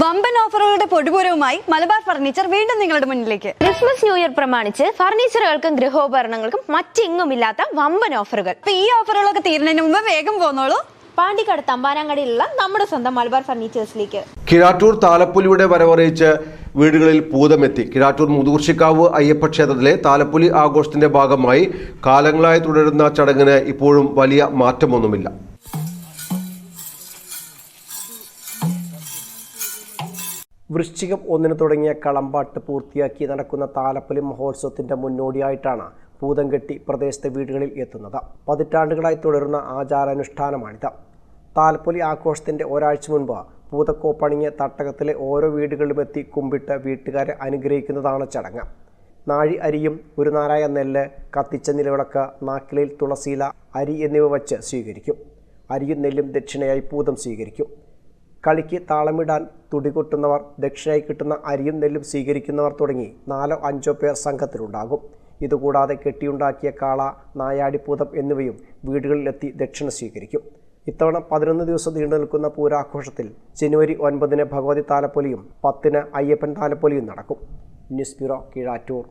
വമ്പൻ ഓഫറുകളുടെ പൊടിപൂരവുമായി മലബാർ ഫർണിച്ചർ വീണ്ടും നിങ്ങളുടെ മുന്നിലേക്ക്. ക്രിസ്മസ് ന്യൂ ഇയർ പ്രമാണിച്ച് ഫർണിച്ചറുകൾക്കും ഗൃഹോപകരണങ്ങൾക്കും മറ്റിങ്ങുമില്ലാത്ത വമ്പൻ ഓഫറുകൾ. അപ്പൊ ഈ ഓഫറുകളൊക്കെ തീരുന്നതിന് മുമ്പ് വേഗം പോന്നോളൂ. പാണ്ടിക്കാട് തമ്പാനങ്ങാടിയിലുള്ള നമ്മുടെ സ്വന്തം മലബാർ ഫർണിച്ചേഴ്സിലേക്ക്. കിഴാറ്റൂർ താലപ്പൊലിയുടെ വരവറിയിച്ച് വീടുകളിൽ പൂതമെത്തി. കിഴാറ്റൂർ മുതുകുർശിക്കാവ് അയ്യപ്പ ക്ഷേത്രത്തിലെ താലപ്പൊലി ആഘോഷത്തിന്റെ ഭാഗമായി കാലങ്ങളായി തുടരുന്ന ചടങ്ങിന് ഇപ്പോഴും വലിയ മാറ്റമൊന്നുമില്ല. വൃശ്ചികം ഒന്നിന് തുടങ്ങിയ കളമ്പാട്ട് പൂർത്തിയാക്കി നടക്കുന്ന താലപ്പൊലി മഹോത്സവത്തിന്റെ മുന്നോടിയായിട്ടാണ് പൂതംകെട്ടി പ്രദേശത്തെ വീടുകളിൽ എത്തുന്നത്. പതിറ്റാണ്ടുകളായി തുടരുന്ന ആചാരാനുഷ്ഠാനമാണിത്. താലപ്പൊലി ആഘോഷത്തിന്റെ ഒരാഴ്ച മുൻപ് പൂതക്കോപ്പണിഞ്ഞ് തട്ടകത്തിലെ ഓരോ വീടുകളിലും എത്തി കുമ്പിട്ട് വീട്ടുകാരെ അനുഗ്രഹിക്കുന്നതാണ് ചടങ്ങ്. നാഴി അരിയും ഒരു നാരായ നെല്ല് കത്തിച്ച നിലവിളക്ക് നാക്കിലയിൽ തുളസിയില അരി എന്നിവ വച്ച് സ്വീകരിക്കും. അരിയും നെല്ലും ദക്ഷിണയായി പൂതം സ്വീകരിക്കും. കളിക്ക് താളമിടാൻ തുടികൊട്ടുന്നവർ ദക്ഷിണയായി കിട്ടുന്ന അരിയും നെല്ലും സ്വീകരിക്കുന്നവർ തുടങ്ങി നാലോ അഞ്ചോ പേർ സംഘത്തിലുണ്ടാകും. ഇതുകൂടാതെ കെട്ടിയുണ്ടാക്കിയ കാള നായാടിപ്പൂതം എന്നിവയും വീടുകളിലെത്തി ദക്ഷിണ സ്വീകരിക്കും. ഇത്തവണ പതിനൊന്ന് ദിവസം നീണ്ടു നിൽക്കുന്ന പൂരാഘോഷത്തിൽ ജനുവരി ഒൻപതിന് ഭഗവതി താലപ്പൊലിയും പത്തിന് അയ്യപ്പൻ താലപ്പൊലിയും നടക്കും. News bureau Keezhattoor.